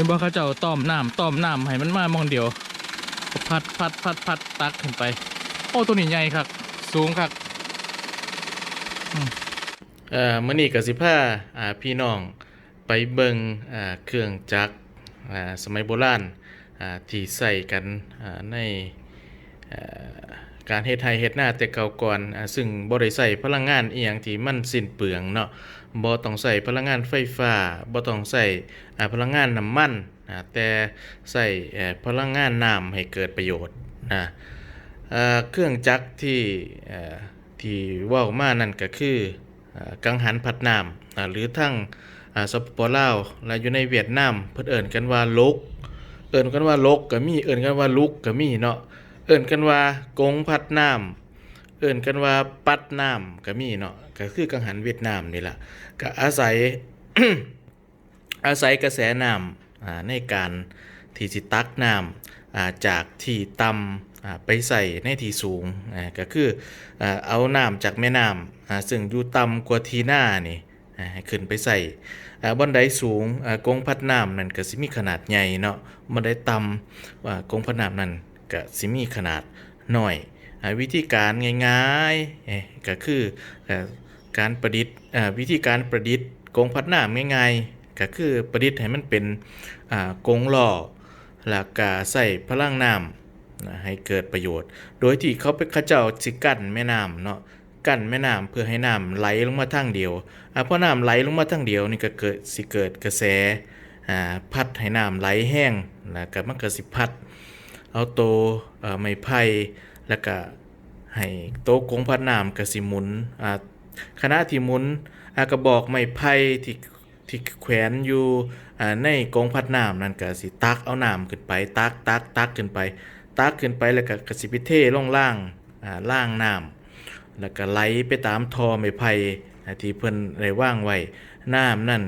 ห็นบ่เขาเจ้าต้อมน้ำต้อมน้ำให้มันมามองเดียว พัดพัดพัดพัดตักขึ้นไป โอ้ตัวนี้ใหญ่ครับ สูงครับเอ่อมื้อนี้ก็สิพาอ่าพี่น้องไปเบิ่งอ่าเครื่องจักรอ่าสมัยโบราณอ่าที่ใส่กันอ่าในอ่า การเฮ็ดไร่เฮ็ดนาแต่เก่าก่อนอ่าซึ่งบ่ได้ใส่พลังงานอีหยังที่มันสิ้นเปลืองเนาะบ่ต้องใส่พลังงานไฟฟ้าบ่ต้องใส่อ่าพลังงานน้ำมันอ่าแต่ใส่เอ่อพลังงานน้ำให้เกิดประโยชน์นะเอ่อเครื่องจักรที่เอ่อที่เว่ามานั่นก็คืออกังหันพัดน้ำอ่าหรือทั้งสปปลาวและอยู่ในเวียดนามเพิ่นเอิ้นกันว่าลก เอิ้นกันว่าลกก็มีเอิ้นกันว่าลุกก็มีเนาะ เอิ้นกันว่ากงพัดน้ำเอิ้นกันว่าปัดน้ำก็มีเนาะก็คือกังหันเวียดนามนี่แหละก็อาศัยอาศัยกระแสน้ำอ่าในการที่สิตักน้ำอ่าจากที่ต่ำอ่าไปใส่ในที่สูงอ่าก็คืออ่าเอาน้ำจากแม่น้ำอ่าซึ่งอยู่ต่ำกว่าทีหน้านี่อ่าขึ้นไปใส่อ่าบนไดสูงอ่ากงพัดน้ำนั่นก็สิมีขนาดใหญ่เนาะบนไดต่ำอ่ากงพัดน้ำนั่น ก็สิมีขนาดน้อยวิธีการง่ายๆก็คือการประดิษฐ์วิธีการประดิษฐ์กงพัดน้ำง่ายๆก็คือประดิษฐ์ให้มันเป็นกงล้อแล้วก็ใส่พลังน้ำให้เกิดประโยชน์ โดยที่เขาไปขเจ้าสิกั้นแม่น้ำเนาะกั้นแม่น้ำเพื่อให้น้ำไหลลงมาทางเดียวอ่าพอน้ำไหลลงมาทางเดียวนี่ก็เกิดสิเกิดกระแสพัดให้น้ำไหลแห้งแล้วก็มันก็สิพัด เอาโต่ไม้ไผ่แล้วก็ให้โตะกงพัดน้ำก็สิมุนอ่าขณะที่มุนอากระบอกไม้ไผ่ที่ที่แขวนอยู่ในกองพัดน้ำนั่นก็สิตักเอาน้ำขึ้นไป ตักตักตักขึ้นไป ตักขึ้นไปแล้วก็กสิพิเทลงล่างอ่าล่างน้ำแล้วก็ไหลไปตามทอไม้ไผ่ที่เพิ่นได้ว่างไว้น้ำนั่น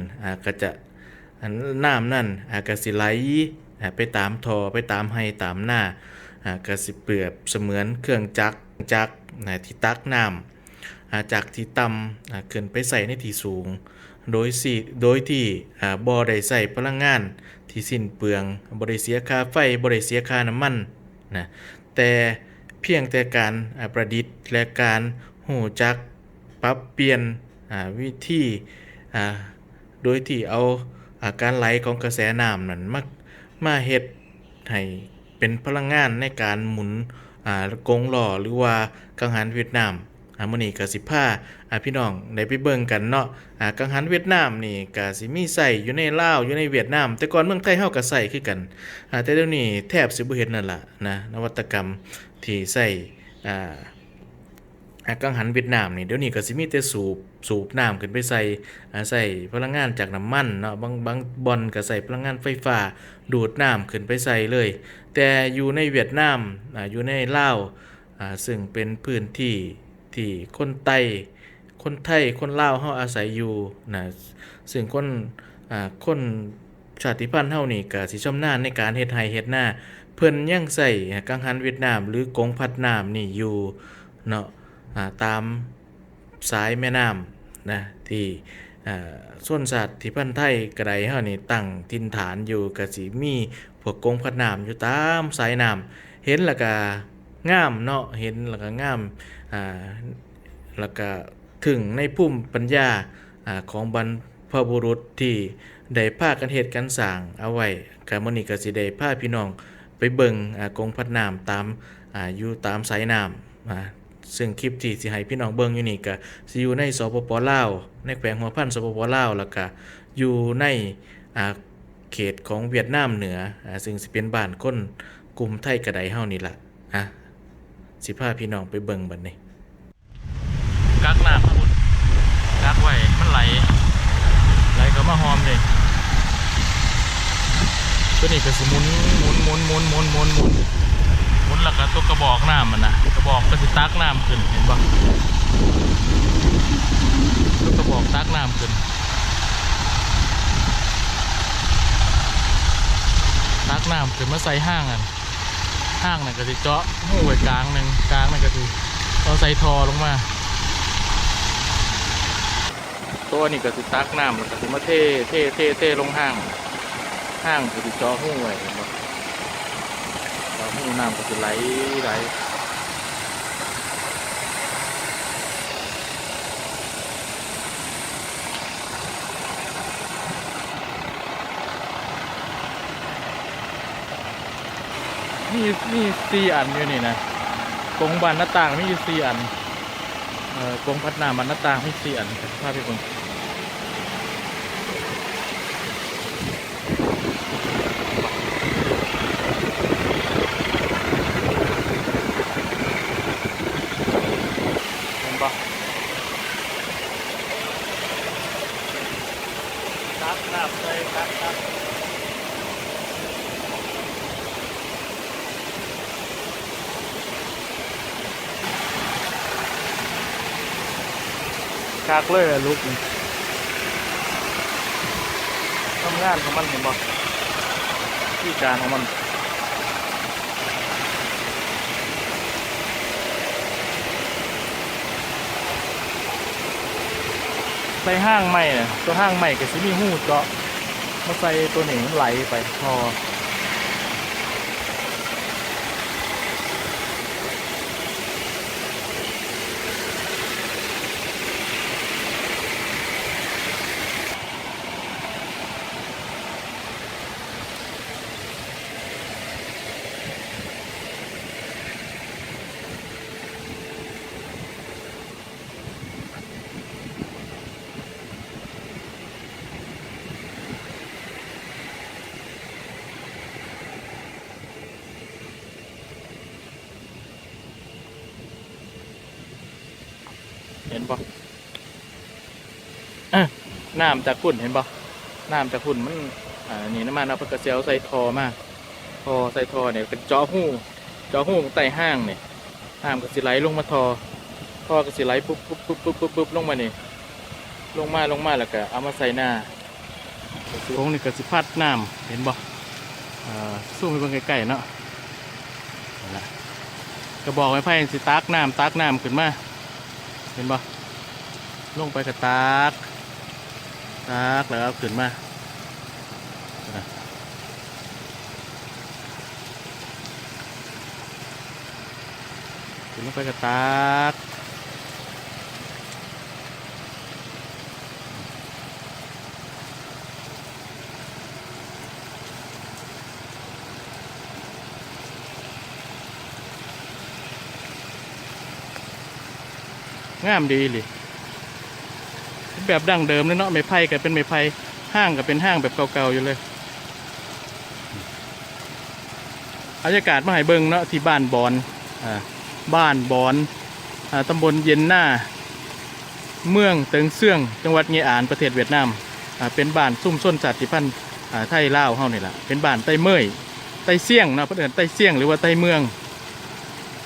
ก็จะน้ำนั่นอาก็สิไหล ไปตามทอไปตามให้ตามหน้าอ่าก็สิเปรียบเสมือนเครื่องจักรจักรที่ตักน้ำจากที่ต่ำขึ้นไปใส่ในที่สูง โดยสิโดยที่อ่าบ่ได้ใส่พลังงาน ที่สิ้นเปลืองบ่ได้เสียค่าไฟบ่ได้เสียค่าน้ำมันนะแต่เพียงแต่การประดิษฐ์และการหูจักปรับเปลี่ยนวิธีโดยที่เอาอาการไหลของกระแสน้ำนั้นมา มาเฮ็ดให้เป็นพลังงานในการหมุนอ่ากงล้อหรือว่ากังหันเวียดนามอ่ามื้อนี้ก็สิพาอ่าพี่น้องได้ไปเบิ่งกันเนาะอ่ากังหันเวียดนามนี่ก็สิมีใส่อยู่ในลาวอยู่ในเวียดนาม แต่ก่อนเมืองไทยเฮาก็ใส่คือกันอ่าแต่เดี๋ยวนี้แทบสิบ่เห็นนั่นล่ะนะนวัตกรรมที่ใส่อ่า อากังหันเวียดนามนี่เดี๋ยวนี้ก็สิมีแต่สูบสูบน้ำขึ้นไปใส่ใส่พลังงานจากน้ำมันเนาะบางบางบอนก็ใส่พลังงานไฟฟ้า ดูดน้ำขึ้นไปใส่เลย แต่อยู่ในเวียดนามอ่าอยู่ในลาวอ่าซึ่งเป็นพื้นที่ที่คนไต้คนไทยคนลาวเฮาอาศัยอยู่นะซึ่งคนอ่าคนชาติพันธุ์เฮานี่ก็สิชำนาญในการเฮ็ดไร่เฮ็ดนาเพิ่นยังใส่กังหันเวียดนาม หรือกงพัดน้ำนี่อยู่เนาะ ตามสายแม่น้ำนะที่ส่วนสัตว์ที่พันธุ์ไทยกระไดเฮานี่ตั้งถิ่นฐานอยู่ก็สิมีพวกกงพัดน้ำอยู่ตามสายน้ำเห็นแล้วก็งามเนาะเห็นแล้วก็งามอ่าแล้วก็ถึงในภูมิปัญญาอ่าของบรรพบุรุษที่ได้พากันเฮ็ดกันสร้างเอาไว้กามื้อนี้ก็สิได้พาพี่น้องไปเบิ่งอ่ากงพัดน้ำตามอ่าอยู่ตามสายน้ำอ่า ซึ่งคลิปที่สิให้พี่น้องเบิ่งอยู่นี่ก็สิอยู่ในสปปลาวในแขวงหัวพันสปปลาวแล้วก็อยู่ในอ่าเขตของเวียดนามเหนืออ่าซึ่งสิเป็นบ้านคนกลุ่มไทยกระไดเฮานี่ล่ะอะสิพาพี่น้องไปเบิ่งบัดนี้กักน้ำคุณกักไว้มันไหลไหลก็มาหอมเลยตัวนี้ก็สมุนหมุนหมุนหมุนหมุนหมุนหมุนหมุนแล้วก็ตัวกระบอกน้ำมันนะ บอกก็สิตักน้ำขึ้นเห็นปะตัวกระบอกตักน้ำขึ้น ตักน้ำขึ้นมาใส่ห้างอันห้างนั่นก็สิเจาะหูไว้กลางหนึ่งกลางนั่นก็สิเอาใส่ทอลงมา ตัวนี้ก็สิตักน้ำแล้วก็สิมาเทเทเทเทลงห้าง ห้างคือจอหู้ไว้เห็นบ่จอหู้น้ำก็สิไหลไหล มีมีสี่อันอยู่นี่นะกงบานหน้าต่างมีอยู่สี่อันเอ่อกงพัดน้ำบานหน้าต่างมีสี่อันภาพพี่คนเห็นปะตักน้ำเลยตักตักกากเลยลูกทำงานของมันเห็นปะที่การของมันใส่ห้างใหม่เนี่ยตัวห้างใหม่ก็สิมีหูเจาะมาใส่ตัวหนึ่งไหลไปพอ น้ำจากขุ่นเห็นปะน้ำจากขุ่นมันอ่านี่น้ำมันเอาไปกระเซียวใส่ทอมาทอใส่ทอเนี่ยเป็นจาะหูเจาะหูของไต่ห้างเนี่ยน้ำก็สิไหลลงมาทอทอก็สิไหลปุ๊บปุ๊บปุ๊บปุ๊บปุ๊บปุ๊บลงมานี่ลงมาลงมาแล้วก็เอามาใส่หน้าโค้งนี่ก็สิพัดน้ำเห็นบ่อ่าสู้ไปเบิ่งใกล้ๆเนาะกระบอกไม้ไผ่สิตักน้ำตักน้ำขึ้นมาเห็นปะลงไปกับตาก ตากแล้วขึ้นมาขึ้นลงไปกับตากงามดีเลย แบบดั้งเดิมเลยเนาะไม้ไผ่ก็เป็นไม้ไผ่ห้างก็เป็นห้างแบบเก่าๆอยู่เลยบรรยากาศมาให้เบิ่งเนาะที่บ้านบอนอ่าบ้านบอนอ่าตำบลเย็นหน้า เมืองเติงเซื่อง จังหวัดเงียอานประเทศเวียดนามอ่าเป็นบ้านซุ่มส้นจัดติพันธุ์อ่าไทยลาวเฮานี่แหละเป็นบ้านไต้เมยไต้เสี่ยงเนาะเพื่นเอนไต้เสี่ยงหรือว่าไต้เมือง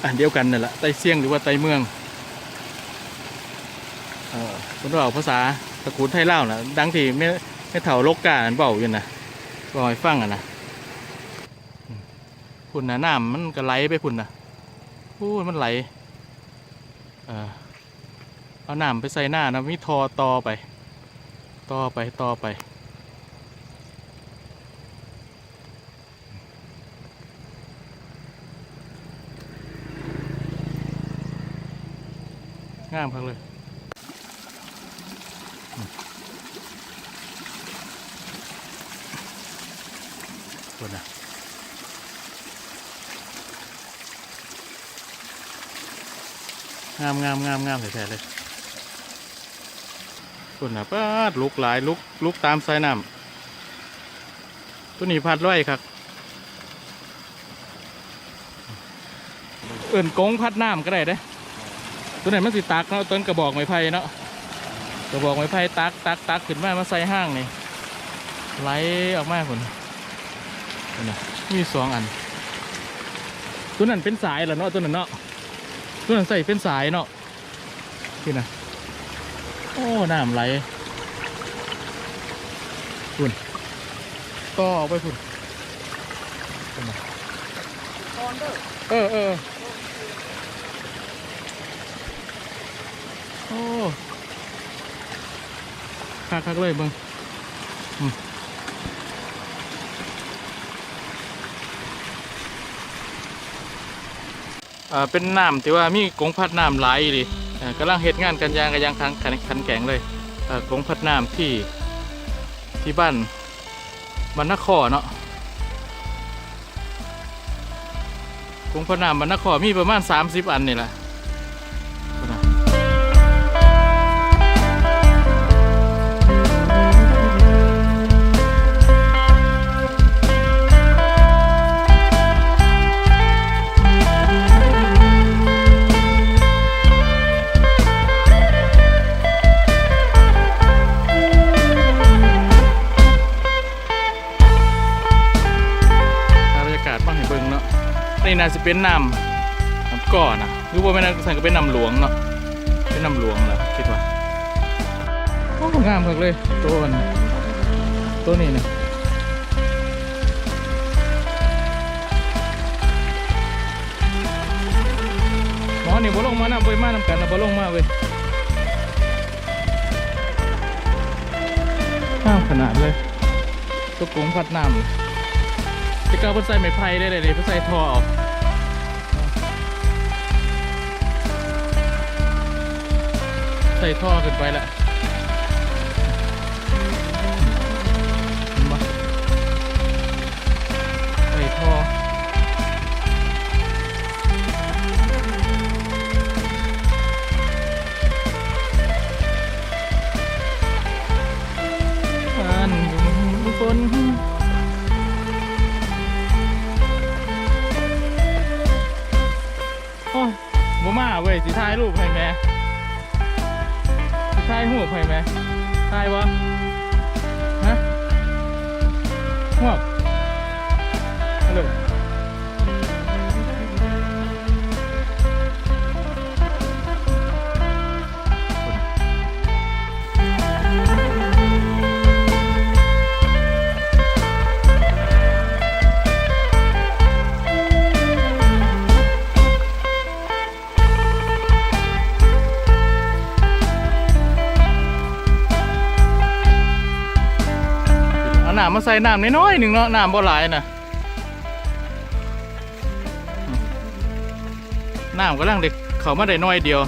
อันเดียวกันนั่นแหละไต้เสี่ยงหรือว่าไต้เมืองเออ คนเราภาษาตะกูลไทยเล่านะดังที่ไม่ไม่เถ่าโลกกาอันเบาอยู่นะบอกให้ฟังอะนะพุ่นนะน้ำมันก็ไหลไปพุ่นนะพูดมันไหลเออเอาน้ำไปใส่หน้านะมีทอต่อไปต่อไปต่อไปงามพักเลย คนนะงามงามงามงามแท้ๆเลยคนน่ะป้าลุกหลายลุกลุกตามสายน้ำตัวนี้พัดร้อยครับ เอิ่นกงพัดน้ำก็ได้เด้ตัวไหนมันสิตักเนาะต้นกระบอกไม้ไผ่เนาะกระบอกไม้ไผ่ตักตักตักขึ้นมามาใส่ห้างนี่ไหลออกมาผล นะมีสองอัน ตัวนั้นเป็นสายเหรอเนาะตัวนั้นเนาะตัวนั้นใส่เป็นสายเนาะที่นะโอ้น้ำไหลคุณก็ออกไปคุณนั่นเออเออโอ้คักคักๆเลยเบิงอืม อ่าเป็นน้ำที่ว่ามีกงพัดน้ำไหลดิอ่ากำลังเหตุงานกันยางกันยางคันคันคันแข็งเลยอ่ากงพัดน้ำที่ที่บ้านบรรณคอเนาะกงพัดน้ำบรรณคอมีประมาณ 30 อันนี่แหละ นี่น่าจะเป็นน้ำน้ำก่อนนะหรือว่าไม่น่าสั่งก็เป็นน้ำหลวงเนาะเป็นน้ำหลวงแหละคิดว่าโอ้งามมากเลยตัวมันตัวนี้นะหมอนี่บ่ลงมานำไปมานำกันนะบ่ลงมาเว้ยงามขนาดเลยตัวกงพัดน้ำจะก้าวเพิ่นใส่ไม้ไผ่ได้เลยเพิ่นใส่ท่ออา ส่ท่อขึ้นไปละเห็นปะใส่ท่ออันฝนโอ้ยบ่มาเว้ยสิถ่ายรูปให้แม่ ทายหัวไผ่ไหมทายวะฮะหัว ใส่น้ำน้อยๆหนึ่งเนาะน้ำบ่หลายน่ะน้ำกำลังเด็กเขามาได้น้อยเดียว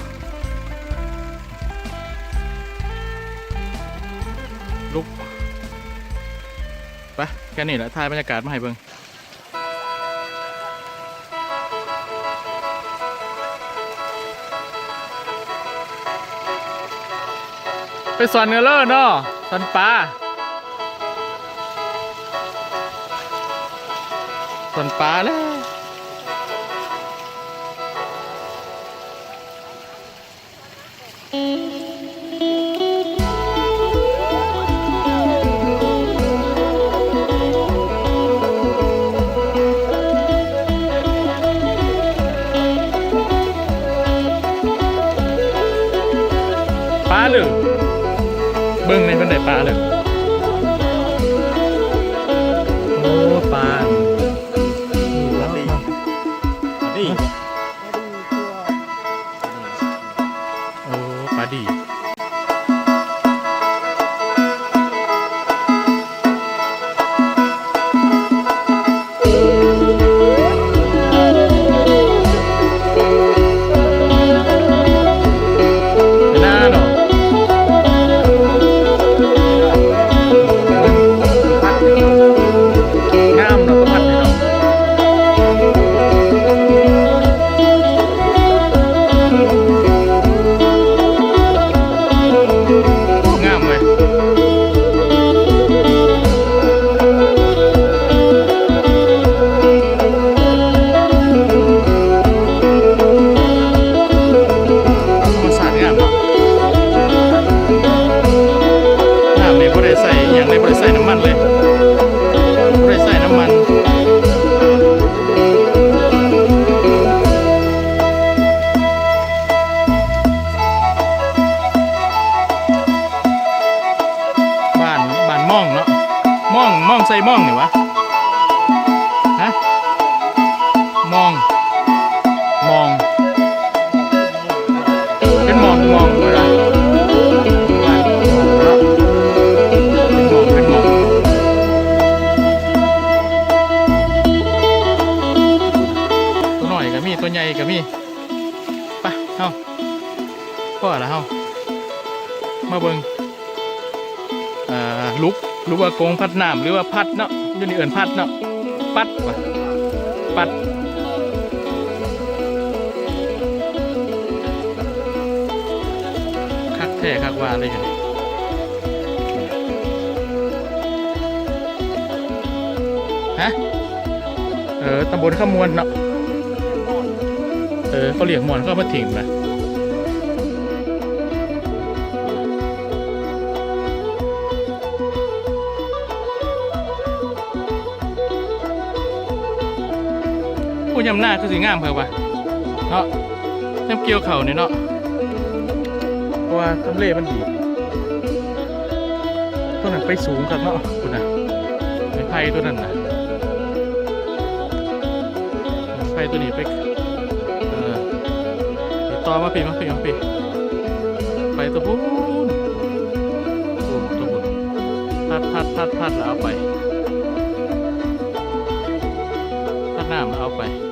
ลุกไปแค่นี้แหละถ่ายบรรยากาศมาให้เบิ่งไปสอนเนื้อเลอเนาะสอนปลา สอนปลาแล้วปลาหรือเบิ่งในเป็นไดปลาเลย มอง เป็นมองมองอะไรตัวใหญ่กับมีปะเฮาก็อะไรเฮามาเบิงอ่าลุกหรือว่ากงพัดน้ำหรือว่าพัดเนาะยู่นี่เอิญพัดเนาะ ปัดปัด ท้คักว่าเลยอยู่นี่ฮะ เออตำบลขามวนเนาะ เออเขาเลี้ยงมอนเขาเอามาถิ่มนะผู้ยำหน้าคือสีงามเพิ่มวะเนาะน้ำเกี่ยวเข่าเนี่ยเนาะ เพราะว่าทำเลมันดีต้นนั้นไปสูงครับเนาะคุณนะไม้ไผ่ตัวนั้นนะไผ่ตัวนี้ไปเออติดต่อมาปีมาปีมาปีไปตัวพูนโอ้ตัวพูนพัดพัดพัดพัดแล้วเอาไปพัดน้ำแล้วเอาไป